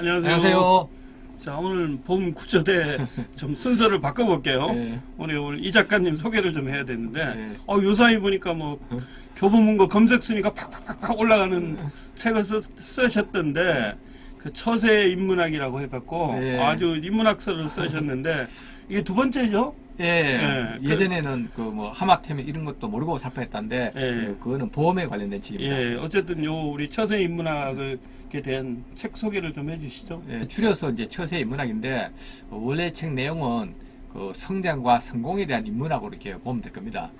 안녕하세요. 안녕하세요. 자 오늘 봄 구조대 좀 순서를 바꿔볼게요. 네. 우리 오늘 이 작가님 소개를 좀 해야 되는데 네. 어, 요사이 보니까 뭐 교보문고 검색 순위가 팍팍팍팍 올라가는 책을 쓰, 쓰셨던데 그 처세 인문학이라고 해갖고 네. 아주 인문학서를 쓰셨는데 이게 두 번째죠? 예, 예, 그- 예전에는 그 뭐 하마테미 이런 것도 모르고 살펴했다는데 예. 예, 그거는 보험에 관련된 책입니다. 예, 어쨌든 요 우리 처세 인문학에 대한 책 소개를 좀 해주시죠. 예, 줄여서 이제 처세 인문학인데 어, 원래 책 내용은 그 성장과 성공에 대한 인문학으로 이렇게 보면 될 겁니다.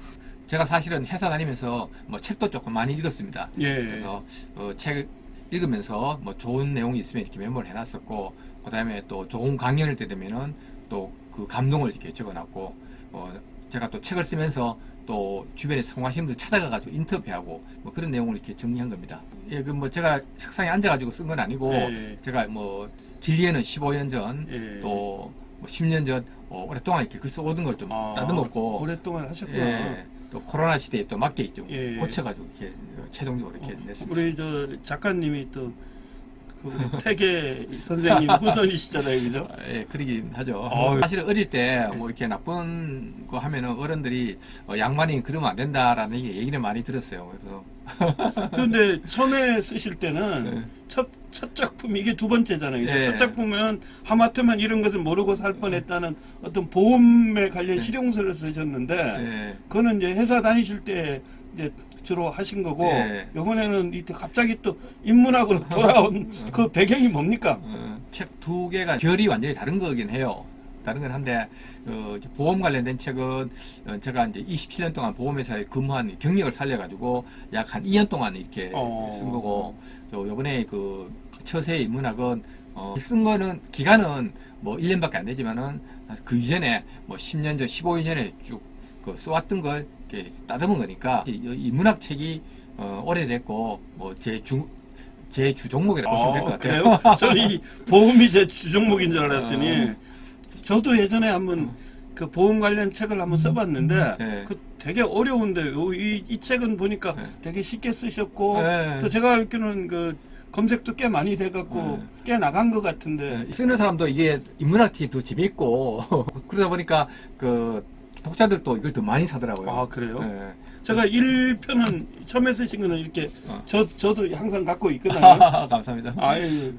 제가 사실은 회사 다니면서 뭐 책도 조금 많이 읽었습니다. 예. 그래서 어, 책 읽으면서 뭐 좋은 내용이 있으면 이렇게 메모를 해놨었고 그다음에 또 좋은 강연을 때 되면은 또 그 감동을 이렇게 적어놨고 어, 제가 또 책을 쓰면서 또 주변에 성공하신 분들 찾아가가지고 인터뷰하고 뭐 그런 내용을 이렇게 정리한 겁니다. 예, 그 뭐 제가 책상에 앉아가지고 쓴 건 아니고 예. 제가 뭐 길게는 15년 전 예. 또뭐 10년 전 어, 오랫동안 이렇게 글 써오던 걸좀 아, 따듬었고 오랫동안 하셨구나. 예, 또 코로나 시대에 또 맞게 좀 예. 고쳐가지고 이렇게 최종적으로 이렇게 냈습니다. 우리 저 작가님이 또 그 태계 선생님 후손이시잖아요, 그죠? 아, 예, 그러긴 하죠. 어휴. 사실 어릴 때 뭐 이렇게 나쁜 거 하면은 어른들이 어, 양반이 그러면 안 된다라는 얘기- 얘기를 많이 들었어요. 그래서 그런데 처음에 쓰실 때는 네. 첫, 첫 작품 이게 두 번째잖아요. 그죠? 예. 첫 작품은 하마터면 이런 것을 모르고 살 뻔했다는 어떤 보험에 관련 네. 실용서를 쓰셨는데 예, 그거는 이제 회사 다니실 때 이제 주로 하신 거고 예. 이번에는 이때 갑자기 또 인문학으로 돌아온 그 배경이 뭡니까? 어, 책두 개가 결이 완전히 다른 거긴 해요. 다른 건 한데 어, 이제 보험 관련된 책은 어, 제가 이제 27년 동안 보험회사에 근무한 경력을 살려가지고 약 한 2년 동안 이렇게 어. 쓴 거고 또 요번에 그 처세 인문학은 어, 쓴 거는 기간은 뭐 1년밖에 안 되지만은 그 이전에 뭐 10년 전, 15년 전에 쭉 그 써왔던 걸 이렇게 따듬은 거니까 이, 이 인문학 책이 어, 오래됐고 뭐제주 제 주 종목이라고 보시면 될 것 같아요. 어, 그래요? 저는 이 보험이 제 주종목인 줄 알았더니 어. 저도 예전에 한번 그 보험 관련 책을 한번 써봤는데 네. 그 되게 어려운데 요, 이, 이 책은 보니까 네. 되게 쉽게 쓰셨고 네. 또 제가 알기로는 그 검색도 꽤 많이 돼갖고 네. 꽤 나간 것 같은데 네, 쓰는 사람도 이게 인문학 책이 더 재밌고 그러다 보니까 그 독자들도 이걸 더 많이 사더라고요. 아 그래요? 네. 제가 1편은 처음에 쓰신 거는 이렇게 어. 저, 저도 항상 갖고 있거든요 감사합니다. 아유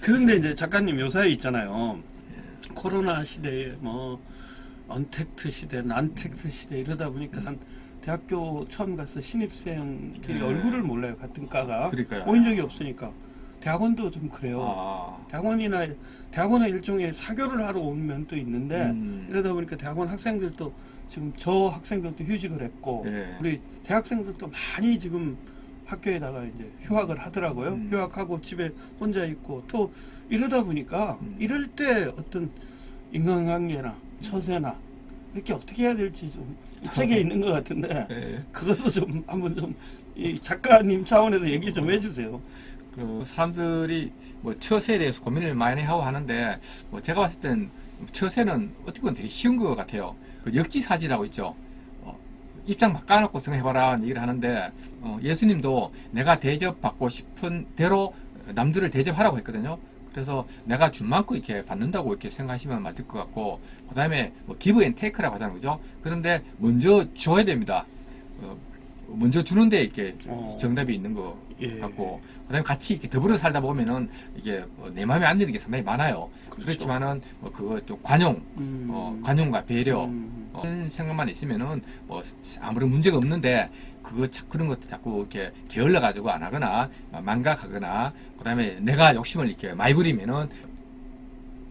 그런데 이제 작가님 요사이 있잖아요. 코로나 시대에 뭐 언택트 시대, 난택트 시대 이러다 보니까 한 대학교 처음 가서 신입생들이 네. 얼굴을 몰라요 같은 과가 그러니까요. 모인 적이 없으니까 대학원도 좀 그래요. 아, 대학원이나 대학원은 일종의 사교를 하러 온 면도 있는데 음. 이러다 보니까 대학원 학생들도 지금 저 학생들도 휴직을 했고 예. 우리 대학생들도 많이 지금 학교에다가 이제 휴학을 하더라고요. 음. 휴학하고 집에 혼자 있고 또 이러다 보니까 음. 이럴 때 어떤 인간관계나 처세나 이렇게 어떻게 해야 될지 좀 이 책에 있는 것 같은데 예. 그것도 좀 한번 좀 이 작가님 차원에서 얘기 좀 해주세요. 그 사람들이 뭐 처세에 대해서 고민을 많이 하고 하는데 뭐 제가 봤을 땐 처세는 어떻게 보면 되게 쉬운 것 같아요. 그 역지사지라고 있죠. 어, 입장 바꿔놓고 생각해봐라 얘기를 하는데 어, 예수님도 내가 대접받고 싶은 대로 남들을 대접하라고 했거든요. 그래서 내가 준 만큼 이렇게 받는다고 이렇게 생각하시면 맞을 것 같고 그 다음에 뭐 기브 앤 테이크라고 하잖아요, 그죠? 그런데 먼저 줘야 됩니다. 어, 먼저 주는데 이렇게 어. 정답이 있는 것 예. 같고 그다음에 같이 이렇게 더불어 살다 보면은 이게 뭐 내 마음에 안 드는 게 상당히 많아요. 그렇죠. 그렇지만은 뭐 그거 좀 관용, 음. 어, 관용과 배려 음. 어, 그런 생각만 있으면은 뭐 아무런 문제가 없는데 그거 자, 그런 것도 자꾸 이렇게 게을러 가지고 안 하거나 어, 망각하거나 그다음에 내가 욕심을 이렇게 많이 부리면은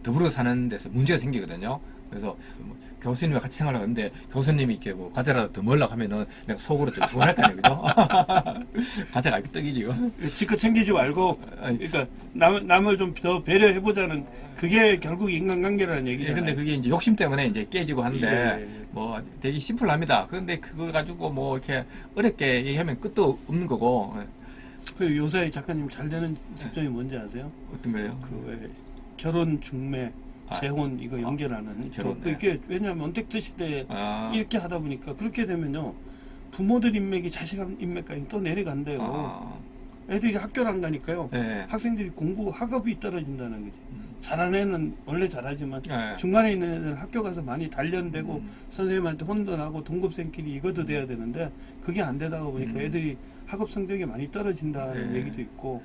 더불어 사는 데서 문제가 생기거든요. 그래서 뭐 교수님과 같이 생활을 하는데 교수님이 이렇게 뭐 과자라도 더 먹으려고 하면은 내가 속으로 좀 서운할 거 아니에요, 그죠? 과자가 이렇게 떡이지, 이거. 지껏 챙기지 말고 그러니까 남, 남을 좀 더 배려해 보자는 그게 결국 인간관계라는 예, 얘기잖아요. 근데 그게 이제 욕심 때문에 이제 깨지고 하는데 예. 뭐 되게 심플합니다. 그런데 그걸 가지고 뭐 이렇게 어렵게 얘기하면 끝도 없는 거고 예. 그 요새 작가님 잘 되는 직종이 뭔지 아세요? 어떤 거예요? 그 왜 결혼 중매 아. 재혼 이거 연결하는 결혼, 그 이게 왜냐하면 언택트 시대에 아, 이렇게 하다 보니까 그렇게 되면요 부모들 인맥이 자식 인맥까지 또 내려간대요. 아, 애들이 학교를 안 가니까요. 예. 학생들이 공부 학업이 떨어진다는 거지. 음. 잘하는 애는 원래 잘하지만 예. 중간에 있는 애들은 학교 가서 많이 단련되고 음. 선생님한테 혼돈하고 동급생끼리 이것도 돼야 되는데 그게 안 되다가 보니까 음. 애들이 학업 성적이 많이 떨어진다는 네. 얘기도 있고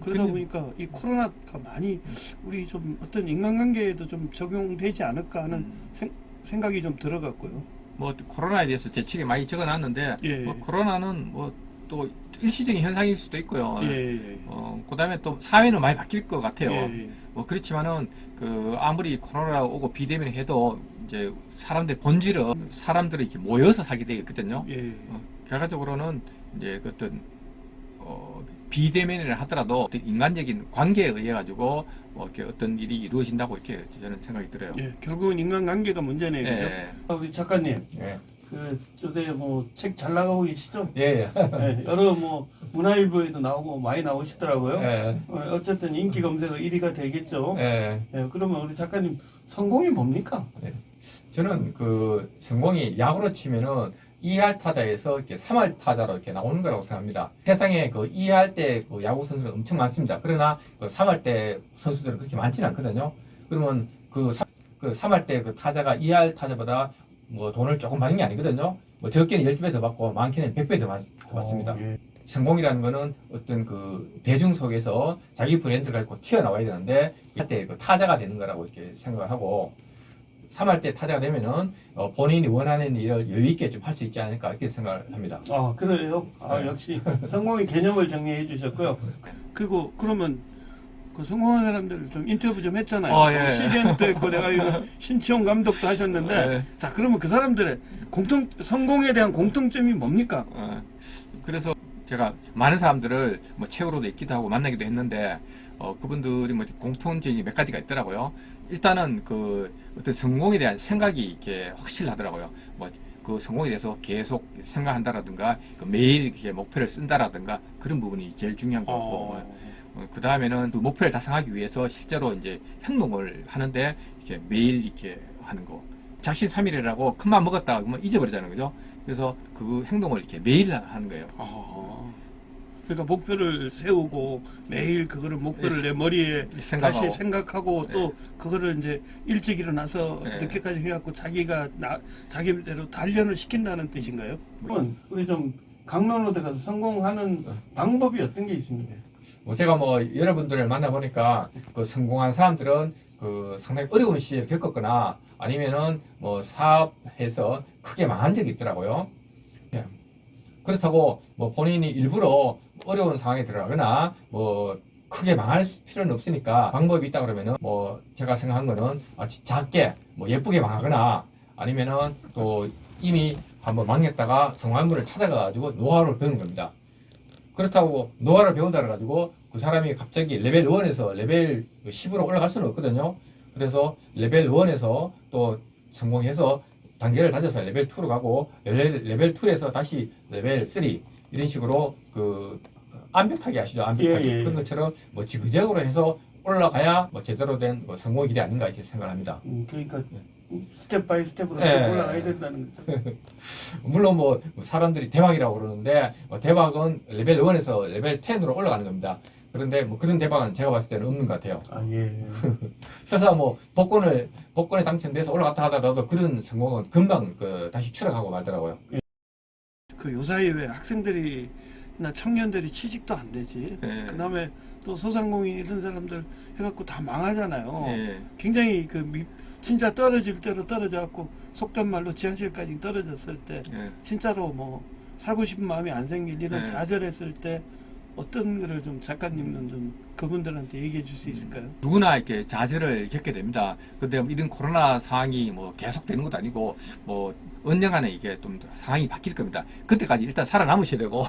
그러다 보니까 이 코로나가 많이 우리 좀 어떤 인간관계에도 좀 적용되지 않을까 하는 음. 생, 생각이 좀 들어갔고요. 뭐 코로나에 대해서 제 책에 많이 적어놨는데 예. 뭐 코로나는 뭐 또 일시적인 현상일 수도 있고요. 예, 예. 어, 그다음에 또 사회는 많이 바뀔 것 같아요. 예, 예. 뭐 그렇지만은 그 아무리 코로나가 오고 비대면이 해도 이제 사람들 본질은 사람들이 이렇게 모여서 살게 되거든요. 예. 어, 결과적으로는 이제 그 어떤 어, 비대면을 하더라도 어떤 인간적인 관계에 의해 가지고 뭐 이렇게 어떤 일이 이루어진다고 이렇게 저는 생각이 들어요. 예, 결국은 인간 관계가 문제네요. 그죠? 예. 아, 우리 작가님, 예. 그 요새 뭐 책 잘 나가고 계시죠? 예, 예. 예, 여러 뭐 문화일보에도 나오고 많이 나오시더라고요. 예. 어, 어쨌든 인기 검색어 1위가 되겠죠. 예. 예, 그러면 우리 작가님 성공이 뭡니까? 저는 그 성공이 야구로 치면은 2할 타자에서 이렇게 3할 타자로 이렇게 나오는 거라고 생각합니다. 세상에 그 2할 때 그 야구 선수는 엄청 많습니다. 그러나 그 3할 때 선수들은 그렇게 많지는 않거든요. 그러면 그, 3, 그 3할 때 그 타자가 2할 타자보다 뭐 돈을 조금 받는 게 아니거든요. 뭐 적게는 10배 더 받고 많게는 100배 더, 받, 더 받습니다. 어, 예. 성공이라는 거는 어떤 그 대중 속에서 자기 브랜드를 갖고 튀어나와야 되는데 이때 그 타자가 되는 거라고 이렇게 생각을 하고 3할 때 타자가 되면은 어, 본인이 원하는 일을 여유 있게 좀 할 수 있지 않을까 이렇게 생각을 합니다. 아, 그래요? 아, 네. 역시 성공의 개념을 정리해 주셨고요. 그리고 그러면 그 성공한 사람들 좀 인터뷰 좀 했잖아요. 어, 예. CGN도 했고 내가 이거 신치용 감독도 하셨는데 예. 자, 그러면 그 사람들의 공통 성공에 대한 공통점이 뭡니까? 어, 그래서 제가 많은 사람들을 뭐 책으로도 읽기도 하고 만나기도 했는데 어, 그분들이 뭐 공통점이 몇 가지가 있더라고요. 일단은 그 어떤 성공에 대한 생각이 이렇게 확실하더라고요. 뭐 그 성공에 대해서 계속 생각한다라든가 그 매일 이렇게 목표를 쓴다라든가 그런 부분이 제일 중요한 것 같고 어, 그 다음에는 그 목표를 달성하기 위해서 실제로 이제 행동을 하는데 이렇게 매일 이렇게 하는 거. 자신 3일이라고 큰맘 먹었다 그러면 잊어버리자는 거죠. 그래서 그 행동을 이렇게 매일 하는 거예요. 아, 그러니까 목표를 세우고 매일 그거를 목표를 예, 내 머리에 생각하고. 다시 생각하고 또 네. 그거를 이제 일찍 일어나서 네. 늦게까지 해갖고 자기가 나, 자기대로 단련을 시킨다는 뜻인가요? 그러면 우리 좀 강론로드 가서 성공하는 방법이 어떤 게 있습니까? 뭐 제가 뭐 여러분들을 만나보니까 그 성공한 사람들은 그 상당히 어려운 시기를 겪었거나 아니면은 뭐 사업해서 크게 망한 적이 있더라고요. 예. 그렇다고 뭐 본인이 일부러 어려운 상황에 들어가거나 뭐 크게 망할 수- 필요는 없으니까 방법이 있다 그러면은 뭐 제가 생각한 거는 아주 작게 뭐 예쁘게 망하거나 아니면은 또 이미 한번 망했다가 분을 찾아가가지고 노하우를 배우는 겁니다. 그렇다고 노화를 배운다 그래가지고 그 사람이 갑자기 레벨 1에서 레벨 10으로 올라갈 수는 없거든요. 그래서 레벨 1에서 또 성공해서 단계를 다져서 레벨 2로 가고 레벨, 레벨 2에서 다시 레벨 3 이런 식으로 그 암벽타기 아시죠? 암벽타기 예, 예, 예. 그런 것처럼 뭐 지그재그로 해서 올라가야 뭐 제대로 된 뭐 성공의 길이 아닌가 이렇게 생각을 합니다. 음, 그러니까 스텝 바이 스텝으로 예. 쭉 올라가야 된다는 거죠. 물론 뭐 사람들이 대박이라고 그러는데 뭐 대박은 레벨 1에서 레벨 10으로 올라가는 겁니다. 그런데 뭐 그런 대박은 제가 봤을 때는 없는 것 같아요. 아 예. 설사 뭐 복권을 복권에 당첨돼서 올라갔다 하더라도 그런 성공은 금방 그 다시 추락하고 말더라고요. 그 요사이 왜 학생들이 나 청년들이 취직도 안 되지. 예. 그다음에 또 소상공인 이런 사람들 해갖고 다 망하잖아요. 예. 굉장히 그 미, 진짜 떨어질 대로 떨어져갖고 속된 말로 지하실까지 떨어졌을 때 예. 진짜로 뭐 살고 싶은 마음이 안 생길 이런 네. 좌절했을 때 어떤 거를 좀 작가님은 좀 그분들한테 얘기해 줄 수 있을까요? 누구나 이렇게 좌절을 겪게 됩니다. 근데 이런 코로나 상황이 뭐 계속 되는 것도 아니고 뭐 언젠가는 이게 좀 상황이 바뀔 겁니다. 그때까지 일단 살아남으셔야 되고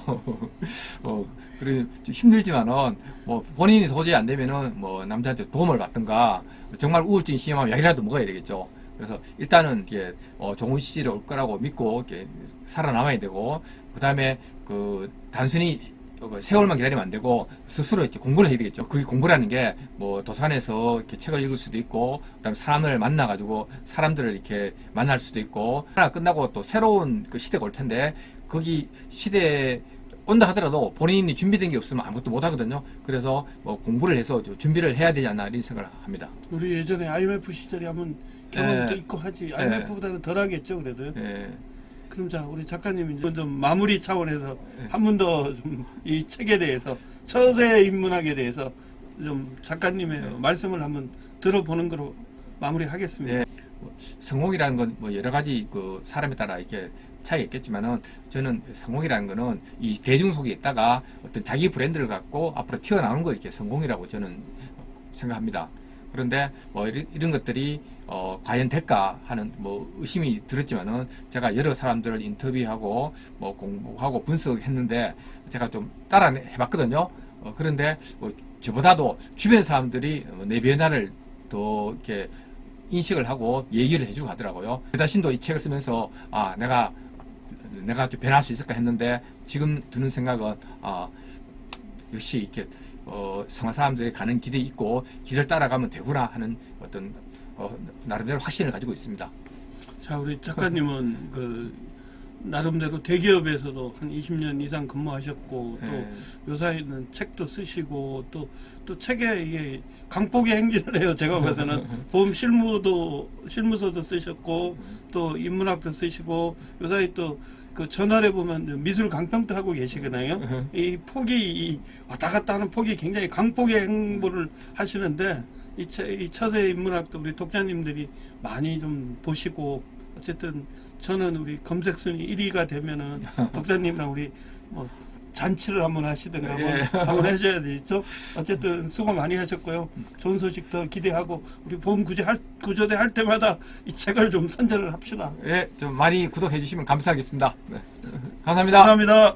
어 그래 좀 힘들지만은 뭐 본인이 도저히 안 되면은 뭐 남자한테 도움을 받든가 정말 우울증이 심하면 약이라도 먹어야 되겠죠. 그래서 일단은 이게 어 좋은 시절이 올 거라고 믿고 이렇게 살아남아야 되고 그다음에 그 단순히 그 세월만 기다리면 안 되고 스스로 이렇게 공부를 해야 되겠죠. 그게 공부라는 게 뭐 도산에서 이렇게 책을 읽을 수도 있고 그다음에 사람을 만나 가지고 사람들을 이렇게 만날 수도 있고 하나 끝나고 또 새로운 그 시대가 올 텐데 거기 시대 온다 하더라도 본인이 준비된 게 없으면 아무것도 못 하거든요. 그래서 뭐 공부를 해서 좀 준비를 해야 되지 않나 이런 생각을 합니다. 우리 예전에 IMF 시절에 한번 경험도 예. 있고 하지 IMF보다는 덜 하겠죠 그래도 예, 그럼 자 우리 작가님 이제 좀 마무리 차원에서 예. 한번 더 좀 이 책에 대해서 처세 인문학에 대해서 좀 작가님의 네. 말씀을 한번 들어보는 거로 마무리하겠습니다. 예. 성공이라는 건 뭐 여러 가지 그 사람에 따라 이렇게 차이가 있겠지만은 저는 성공이라는 거는 이 대중 속에 있다가 어떤 자기 브랜드를 갖고 앞으로 튀어나오는 거 이렇게 성공이라고 저는 생각합니다. 그런데 뭐 이런, 이런 것들이 어, 과연 될까 하는 뭐 의심이 들었지만은 제가 여러 사람들을 인터뷰하고 뭐 공부하고 분석했는데 제가 좀 따라 해봤거든요. 어, 그런데 뭐 저보다도 주변 사람들이 뭐내 변화를 더 이렇게 인식을 하고 얘기를 해주고 하더라고요. 저 자신도 이 책을 쓰면서 아 내가 내가 좀 변할 수 있을까 했는데 지금 드는 생각은 아 역시 이렇게 어, 성화 사람들이 가는 길이 있고 길을 따라가면 되구나 하는 어떤 어, 나름대로 확신을 가지고 있습니다. 자 우리 작가님은 그 나름대로 대기업에서도 한 20년 이상 근무하셨고 또 예, 요사이는 책도 쓰시고 또 또 책에 이게 강폭의 행진을 해요. 제가 봐서는 보험 실무도 실무서도 쓰셨고 또 인문학도 쓰시고 요사이 또 그 전월에 보면 미술 강평도 하고 계시거든요. 이 폭이 이 왔다 갔다 하는 폭이 굉장히 강폭의 행보를 하시는데 이, 처, 이 처세 인문학도 우리 독자님들이 많이 좀 보시고 어쨌든 저는 우리 검색 순위 1위가 되면은 독자님이랑 우리 뭐 잔치를 한번 하시든가 한번, 예. 한번 해줘야 되죠. 어쨌든 수고 많이 하셨고요. 좋은 소식 더 기대하고 우리 보험 구제 할, 구조대 할 때마다 이 책을 좀 선전을 합시다. 예, 좀 많이 구독해 주시면 감사하겠습니다. 네. 감사합니다. 감사합니다.